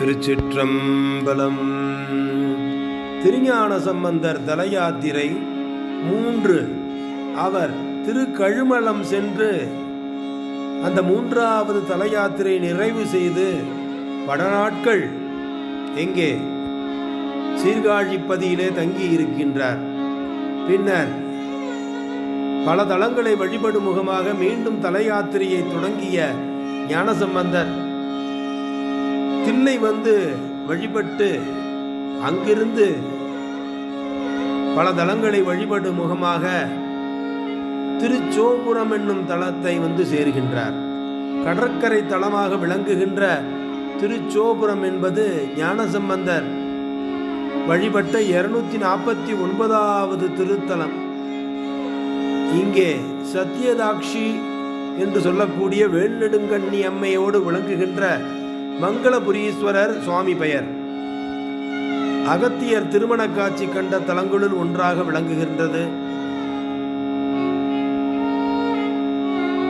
திருச்சிற்றம்பலம். திருஞான சம்பந்தர் தலையாத்திரை மூன்று. அவர் திருக்கழுமலம் சென்று அந்த மூன்றாவது தலையாத்திரை நிறைவு செய்து வடநாட்கள் எங்கே? சீர்காழிப்பதியிலே தங்கி இருக்கின்றார் பின்னர் பல தளங்களை வழிபடும் முகமாக மீண்டும் தலையாத்திரையை தொடங்கிய ஞானசம்பந்தர் தில்லை வந்து வழிபட்டு அங்கிருந்து பல தலங்களை வழிபடும் முகமாக திருச்சோபுரம் என்னும் தலத்தை வந்து சேருகின்றார். கடற்கரை தலமாக விளங்குகின்ற திருச்சோபுரம் என்பது ஞானசம்பந்தர் வழிபட்ட இருநூத்தி நாற்பத்தி ஒன்பதாவது திருத்தலம். இங்கே சத்யதாக்ஷி என்று சொல்லக்கூடிய வேல்நெடுங்கண்ணி அம்மையோடு விளங்குகின்ற மங்களபுரீஸ்வரர் சுவாமி பெயர். அகத்தியர் திருமண காட்சி கண்ட தலங்களுள் ஒன்றாக விளங்குகின்றது.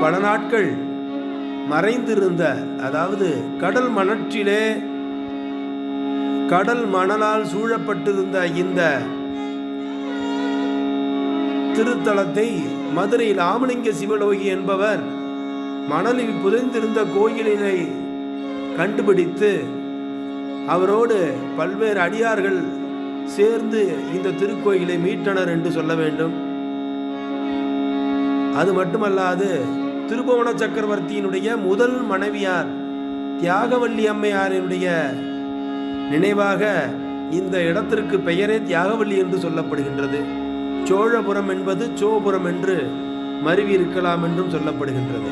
பல நாட்கள் மறைந்திருந்த அதாவது கடல் மணற்றிலே கடல் மணலால் சூழப்பட்டிருந்த இந்த திருத்தலத்தை மதுரையில் ராமலிங்க சிவலோகி என்பவர் மணலில் புதைந்திருந்த கோயிலினை கண்டுபிடித்து அவரோடு பல்வேறு அடியார்கள் சேர்ந்து இந்த திருக்கோயிலை மீட்டனர் என்று சொல்ல வேண்டும். அது மட்டுமல்லாது திருபுவன சக்கரவர்த்தியினுடைய முதல் மனைவியார் தியாகவல்லி அம்மையாரினுடைய நினைவாக இந்த இடத்திற்கு பெயரே தியாகவல்லி என்று சொல்லப்படுகின்றது. சோழபுரம் என்பது சோபுரம் என்று மருவி இருக்கலாம் என்றும் சொல்லப்படுகின்றது.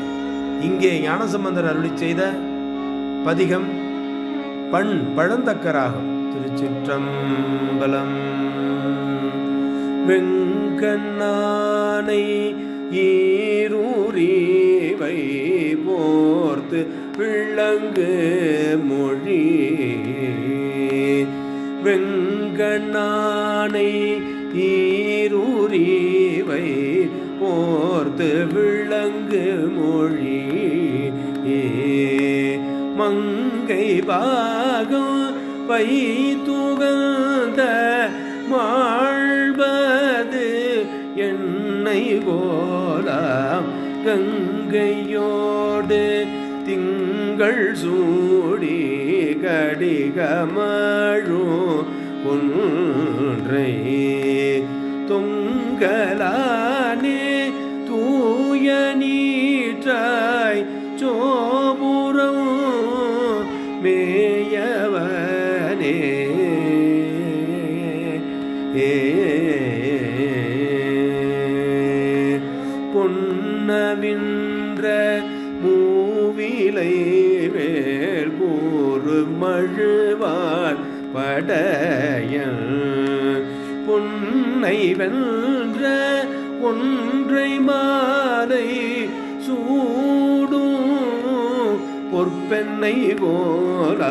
இங்கே ஞானசம்பந்தர் அருளி செய்த பதிகம் பண் பழந்தக்கராகும். திருச்சிற்றம்பலம். வெங்கண்ணானை ஈரூரீவை போர்த்து விளங்கு மொழி. வெங்கண்ணானை ஈரூரீவை போர்த்து விளங்கு மொழி. மங்கை பாகம் வைத்துகந்த மாழ்வது என்னை போலாம் கங்கையோடு திங்கள் சூடி கடிகமழும் ஒன்றை தொங்கலானே தூய நீற்றாய் சோ இலை வேல் கூறு மழுவார் படைய பொன்னை வென்ற ஒன்றை மாலை சூடும் பொற்பெண்ணை போல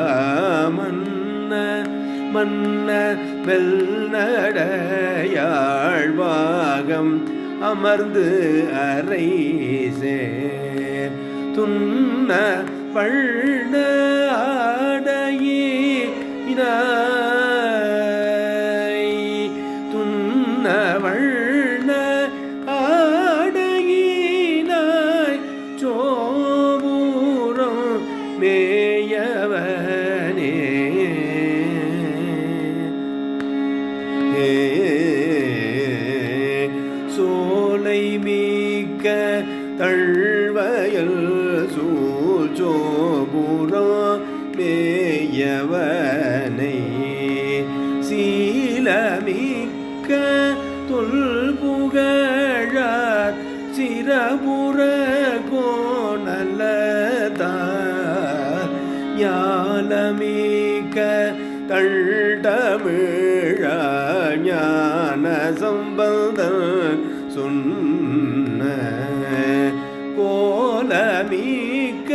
மன்ன மன்ன வெல்நடையாழ்வாகம் அமர்ந்து அறை சேர். துன்ன பள்ள ஆடையினாய் துன்ன வண்ண ஆடையினாய் சோபூரம் மேயவனே சோலை மீக்க தழ்வயல் நிலமிக்க தொல்புகழார் சிறபுற கோணலதார். ஞானமிக்க தள்டமிழ ஞான சம்பந்தன் சொன்ன கோலமிக்க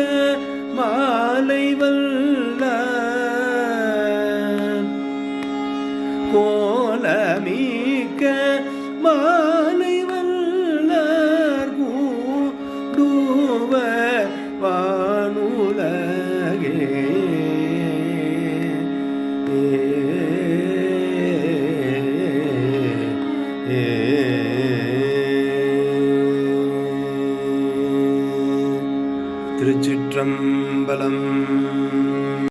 மிக்க மாலை வல்லார்கூடுவர் வானுலகே. திருச்சிற்றம்பலம்